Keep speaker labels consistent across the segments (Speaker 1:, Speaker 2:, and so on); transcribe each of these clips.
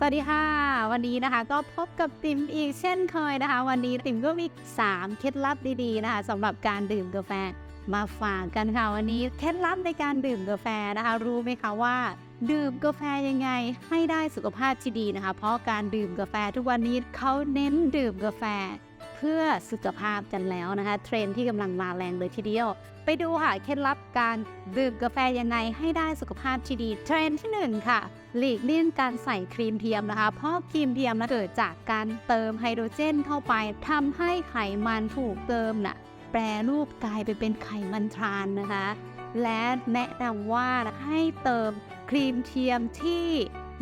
Speaker 1: สวัสดีค่ะ วันนี้นะคะก็พบกับติมอีกเช่นเคยนะคะ วันนี้ติมก็มี 3 เคล็ดลับดีๆนะคะสำหรับการดื่มกาแฟมาฝากกันค่ะวันนี้เคล็ดลับในการดื่มกาแฟนะคะ รู้ไหมคะว่า ดื่มกาแฟยังไงให้ได้สุขภาพที่ดีนะคะ เพราะการดื่มกาแฟทุกวันนี้เขาเน้นดื่มกาแฟ เพื่อสุขภาพกันแล้วนะคะ เทรนที่กำลังมาแรงเลยทีเดียว ไปดูค่ะเคล็ดลับการดื่มกาแฟยังไงให้ได้สุขภาพที่ดี เทรนที่หนึ่งค่ะ หลีกเลี่ยงการใส่ครีมเทียมนะคะ เพราะครีมเทียมนะเกิดจากการเติมไฮโดรเจนเข้าไปทำให้ไขมันถูกเติมน่ะแปรรูปกลายไปเป็นไขมันทรานนะคะ และแนะนำว่าให้เติมครีมเทียมที่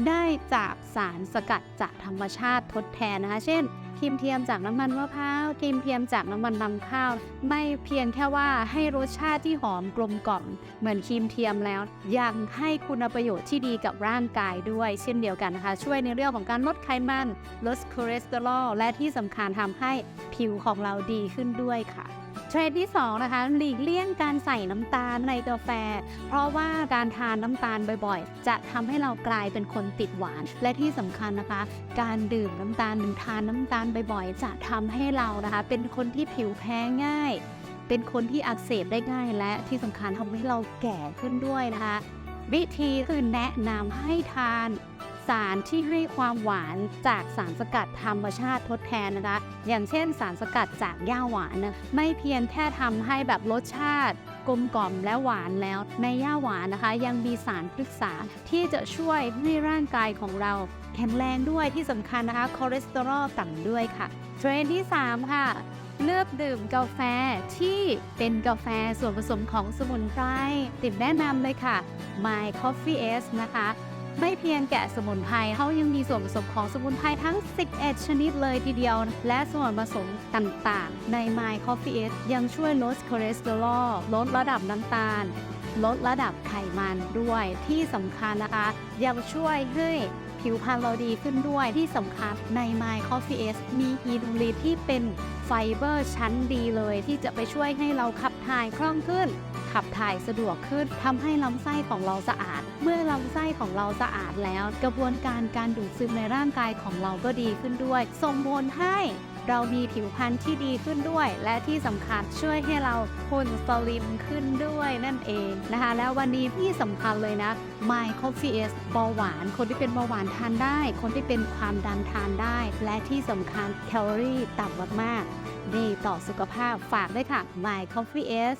Speaker 1: ได้จากสารสกัดจากธรรมชาติทดแทนนะคะ เช่นครีมเทียมจากน้ำมันมะพร้าวครีมเทียมจากน้ำมันนำข้าว ไม่เพียงแค่ว่าให้รสชาติที่หอมกลมกล่อม เหมือนครีมเทียมแล้ว ยังให้คุณประโยชน์ที่ดีกับร่างกายด้วย เช่นเดียวกันนะคะ ช่วยในเรื่องของการลดไขมัน ลดคอเลสเตอรอลและที่สำคัญทำให้ผิวของเราดีขึ้นด้วยค่ะ รนด์ที่2นะคะหลีกเลี่ยงการใส่น้ำตาลในกาแฟ เพราะว่าการทานน้ำตาลบ่อยๆ จะทำให้เรากลายเป็นคนติดหวาน และที่สำคัญนะคะ การดื่มน้ำตาลหรือทานน้ำตาลบ่อยๆ จะทำให้เรานะคะ เป็นคนที่ผิวแพ้ง่าย เป็นคนที่อักเสบได้ง่าย และที่สำคัญทำให้เราแก่ขึ้นด้วยนะคะ วิธีคือแนะนำให้ทาน สารที่ให้ความหวานจากสารสกัดธรรมชาติทดแทนนะคะ อย่างเช่นสารสกัดจากหญ้าหวานนะไม่เพียงแค่ทำให้แบบรสชาติกลมกล่อมและหวานแล้วในหญ้าหวานนะคะ ยังมีสารพฤกษาที่จะช่วยให้ร่างกายของเรา แข็งแรงด้วยที่สำคัญนะคะคอเลสเตอรอลต่ำด้วยค่ะ เทรนด์ที่ 3 ค่ะ เลือกดื่มกาแฟที่เป็นกาแฟส่วนผสมของสมุนไพรติดแนะนำเลยค่ะ My Coffee S นะคะ ไม่เพียงแกะสมุนไพรเขายังมีส่วนผสมของสมุนไพรทั้ง 11 ชนิดเลยทีเดียว และส่วนผสมต่างๆ ใน My Coffee S ยังช่วยลดคอเลสเตอรอลลดระดับน้ำตาล ลดระดับไขมันด้วยที่สำคัญนะคะ ยังช่วยให้ผิวพรรณเราดีขึ้นด้วยที่สำคัญใน My Coffee S มีอีนูลีที่เป็นไฟเบอร์ชั้นดีเลย ที่จะไปช่วยให้เราขับถ่ายคล่องขึ้น ขับถ่ายสะดวกขึ้นทำให้ลำไส้ของเราสะอาด เมื่อลำไส้ของเราสะอาดแล้ว กระบวนการการดูดซึมในร่างกายของเราก็ดีขึ้นด้วย ส่งผลให้เรามีผิวพรรณที่ดีขึ้นด้วย และที่สำคัญช่วยให้เราหุ่นสลิมขึ้นด้วยนั่นเองนะคะ แล้ววันนี้ที่สำคัญเลยนะ My Coffee S เบาหวาน คนที่เป็นเบาหวานทานได้ คนที่เป็นความดันทานได้ และที่สำคัญแคลอรี่ต่ำมากๆดีต่อสุขภาพฝากด้วยค่ะ My Coffee S